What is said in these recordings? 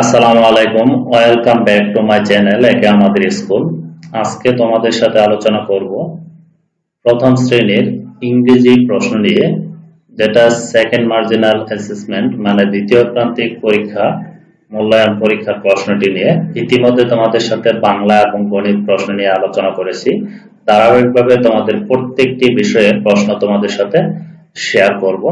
আসসালামু আলাইকুম। Welcome back to my channel একে আমাদের স্কুল। আজকে তোমাদের সাথে আলোচনা করব প্রথম শ্রেণির ইংরেজি প্রশ্ন নিয়ে, যেটা সেকেন্ড মার্জিনাল অ্যাসেসমেন্ট মানে দ্বিতীয় প্রান্তিক পরীক্ষা, মূল্যায়ন পরীক্ষার প্রশ্নটি নিয়ে। ইতিমধ্যে তোমাদের সাথে বাংলা এবং গণিত প্রশ্ন নিয়ে আলোচনা করেছি। ধারাবাহিকভাবে তোমাদের প্রত্যেকটি বিষয়ে প্রশ্ন তোমাদের সাথে শেয়ার করব।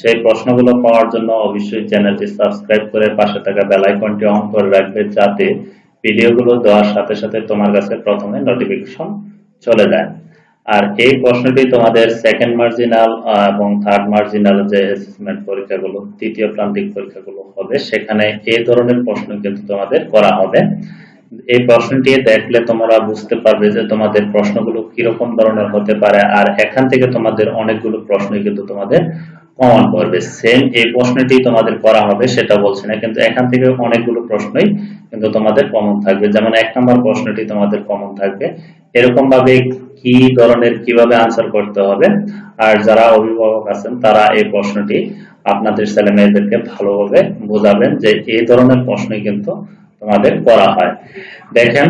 সেই প্রশ্নগুলো পাওয়ার জন্য অবশ্যই চ্যানেলটি সাবস্ক্রাইব করে পাশে থাকা বেল আইকনটি অন করে রাখবে যাতে ভিডিওগুলো দেওয়ার সাথে সাথে তোমার কাছে প্রথমে নোটিফিকেশন চলে যায়। আর এই প্রশ্নটি তোমাদের সেকেন্ড মার্জিনাল এবং থার্ড মার্জিনাল যে অ্যাসেসমেন্ট পরীক্ষাগুলো, তৃতীয় প্রান্তিক পরীক্ষাগুলো হবে, সেখানে এই ধরনের প্রশ্ন কিন্তু তোমাদের করা হবে। এই প্রশ্নটি দেখলে তোমরা বুঝতে পারবে যে তোমাদের প্রশ্নগুলো কীরকম ধরনের হতে পারে, আর এখান থেকে তোমাদের অনেকগুলো প্রশ্নই কিন্তু তোমাদের কমন পড়বে। সেম এই প্রশ্নটি তোমাদের করা হবে, সেটা বলছি না, কিন্তু এখান থেকে অনেকগুলো প্রশ্নই কিন্তু তোমাদের কমন থাকবে। যেমন এক নম্বর প্রশ্নটি তোমাদের কমন থাকবে এরকম ভাবে কি ধরনের, কীভাবে আনসার করতে হবে, আর যারা অভিভাবক আছেন, তারা এই প্রশ্নটি আপনাদের ছেলে মেয়েদেরকে ভালোভাবে বোঝাবেন যে এই ধরনের প্রশ্নই কিন্তু তোমাদের করা হয়। দেখেন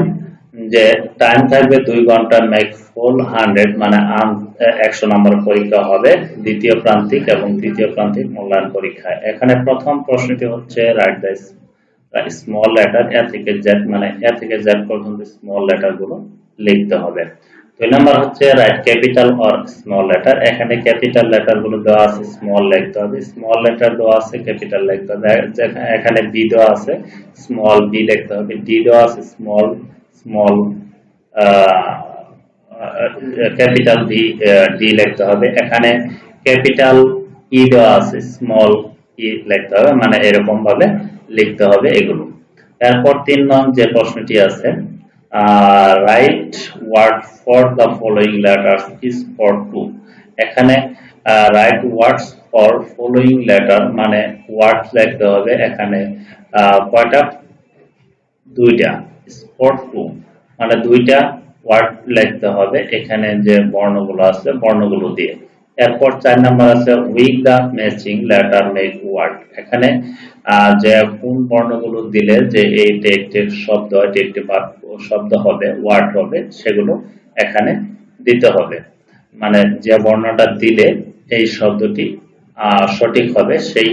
যে টাইম থাকবে দুই ঘণ্টা মেক ফুল হান্ড্রেড মানে একশো নম্বর পরীক্ষা হবে, দ্বিতীয় প্রান্তিক এবং তৃতীয় প্রান্তিক মূল্যায়ন পরীক্ষায় এখানে প্রথম প্রশ্নটি হচ্ছে write the small letter A থেকে জেড মানে এ থেকে জেড পর্যন্ত স্মল লেটারগুলো লিখতে হবে। দুই নাম্বার হচ্ছে write capital or small letter এখানে ক্যাপিটাল লেটারগুলো দেওয়া আছে স্মল লিখতে হবে। স্মল লেটার দেওয়া আছে ক্যাপিটাল লিখতে হবে। এখানে বি দেওয়া আছে স্মল বি লিখতে হবে। ডি দেওয়া আছে small small capital D D লিখতে হবে। এখানে ক্যাপিটাল ই দেওয়া আছে স্মল ই লিখতে হবে। মানে এরকম ভাবে লিখতে হবে এগুলো। তারপর তিন নং যে প্রশ্নটি আছে write word for the following letters is for two এখানে write words for following letter মানে ওয়ার্ডস লিখতে হবে এখানে কয়টা? দুইটা স্পট টু মানে দুইটা ওয়ার্ড লিখতে হবে, এখানে যে বর্ণগুলো আছে, বর্ণগুলো দিয়ে। এরপর চার নাম্বার আছে with the matching letter make word এখানে যে কোন বর্ণগুলো দিলে যে এইটা একটি শব্দ এটি একটি শব্দ হবে ওয়ার্ড হবে, সেগুলো এখানে দিতে হবে। মানে যে বর্ণটা দিলে এই শব্দটি সঠিক হবে, সেই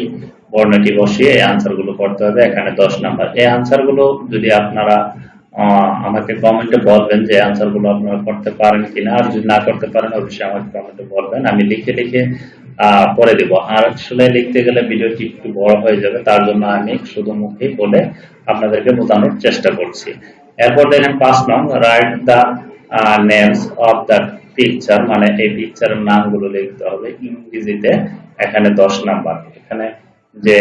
বর্ণটি বসিয়ে এই আনসারগুলো করতে হবে। এখানে দশ নাম্বার। এই আনসারগুলো যদি আপনারা আমাকে কমেন্টে বলবেন যে আনসারগুলো আপনারা করতে পারেন কিনা, আর যদি না করতে পারেন, অবশ্যই আমাকে কমেন্টে বলবেন। আমি লিখে লিখে পরে দেব। আর আসলে লিখতে গেলে ভিডিওটি একটু বড় হয়ে যাবে, তার জন্য আমি শুধু মুখে বলে আপনাদেরকে বোঝানোর চেষ্টা করছি। এরপর দেখেন পাঁচ নং write the names of the picture মানে এই পিকচারের নামগুলো লিখতে হবে ইংরেজিতে, এখানে দশ নাম্বার। এখানে যে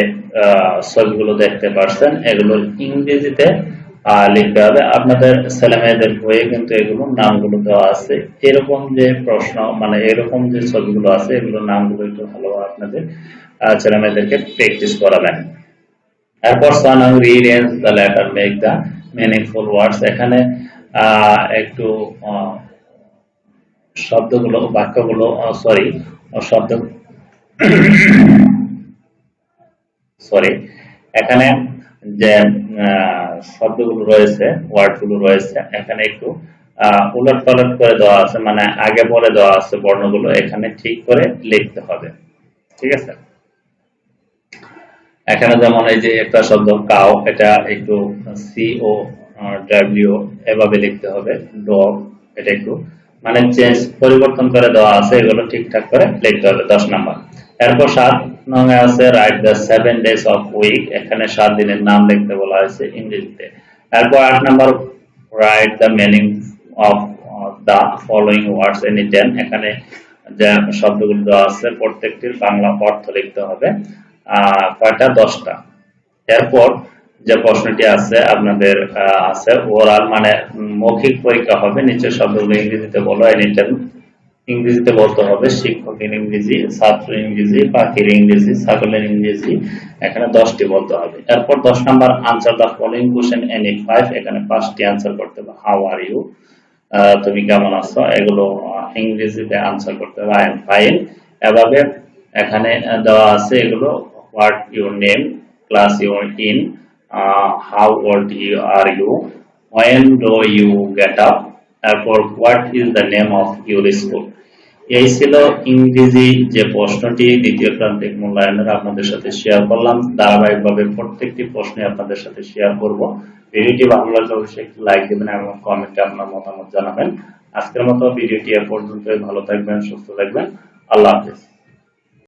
ছবিগুলো দেখতে পাচ্ছেন এগুলো ইংরেজিতে লিখতে হবে, আপনাদের ছেলে মেয়েদের বইয়ে কিন্তু এগুলো নামগুলো দেওয়া আছে। এরকম যে প্রশ্ন মানে এরকম যে ছবিগুলো আছে, এগুলোর নামগুলো একটু ভালো আপনাদের ছেলে মেয়েদেরকে প্র্যাকটিস করাবেন। এরপর সানাং rearrange the letter make the meaningful words এখানে একটু শব্দগুলো, বাক্যগুলো সরি শব্দ সরি এখানে যে শব্দগুলো রয়েছে ওয়ার্ডগুলো রয়েছে। এখানে একটু উলট পালট করে দেওয়া আছে মানে আগে পরে দেওয়া আছে বর্ণগুলো। এখানে ঠিক করে লিখতে হবে। ঠিক আছে? এখানে যেমন এই যে একটা শব্দ কাউ এটা একটু সিও ডাব্লিউ এভাবে লিখতে হবে। ডগ, এটা একটু মানে চেঞ্জ, পরিবর্তন করে দেওয়া আছে, এগুলো ঠিকঠাক করে লিখতে হবে। দশ নাম্বার। এরপর সাত নঙে আছে write the seven days of week এখানে সাত দিনের নাম লিখতে বলা হয়েছে ইংরেজিতে। এরপর আট number write the meaning of the following words any ten এখানে যে শব্দগুলো দেওয়া আছে, প্রত্যেকটির বাংলা অর্থ লিখতে হবে। কয়টা? দশটা। এরপর যে প্রশ্নটি আছে, আপনাদের আছে ওরাল মানে মৌখিক পরীক্ষা হবে। নিচের শব্দগুলো ইংরেজিতে বলো এনি টেন ইংরেজিতে বলতে হবে, শিক্ষকের ইংরেজি ছাত্র ইংরেজি, পাখির ইংরেজি, ছাগলের ইংরেজি, এখানে দশটি বলতে হবে। এরপর দশ number answer the following question any five এখানে পাঁচটি আনসার করতে হবে। হাউ আর ইউ তুমি কেমন আছো? এগুলো ইংরেজিতে আনসার করতে হবে। আই এম ফাইন এভাবে এখানে দেওয়া আছে এগুলো what your name class your in how old you are you when do you get up? তারপর what is the name of your school এই ছিল ইংরেজি যে প্রশ্নটি দ্বিতীয় প্রান্তিক মূল্যায়নের আপনাদের সাথে শেয়ার করলাম। ধারাবাহিকভাবে প্রত্যেকটি প্রশ্নে আপনাদের সাথে শেয়ার করব। ভিডিওটি ভালো লাগলে অবশ্যই একটি লাইক দেবেন এবং কমেন্টে আপনার মতামত জানাবেন। আজকের মতো ভিডিওটি এ পর্যন্তই। ভালো থাকবেন, সুস্থ থাকবেন। আল্লাহ হাফেজ।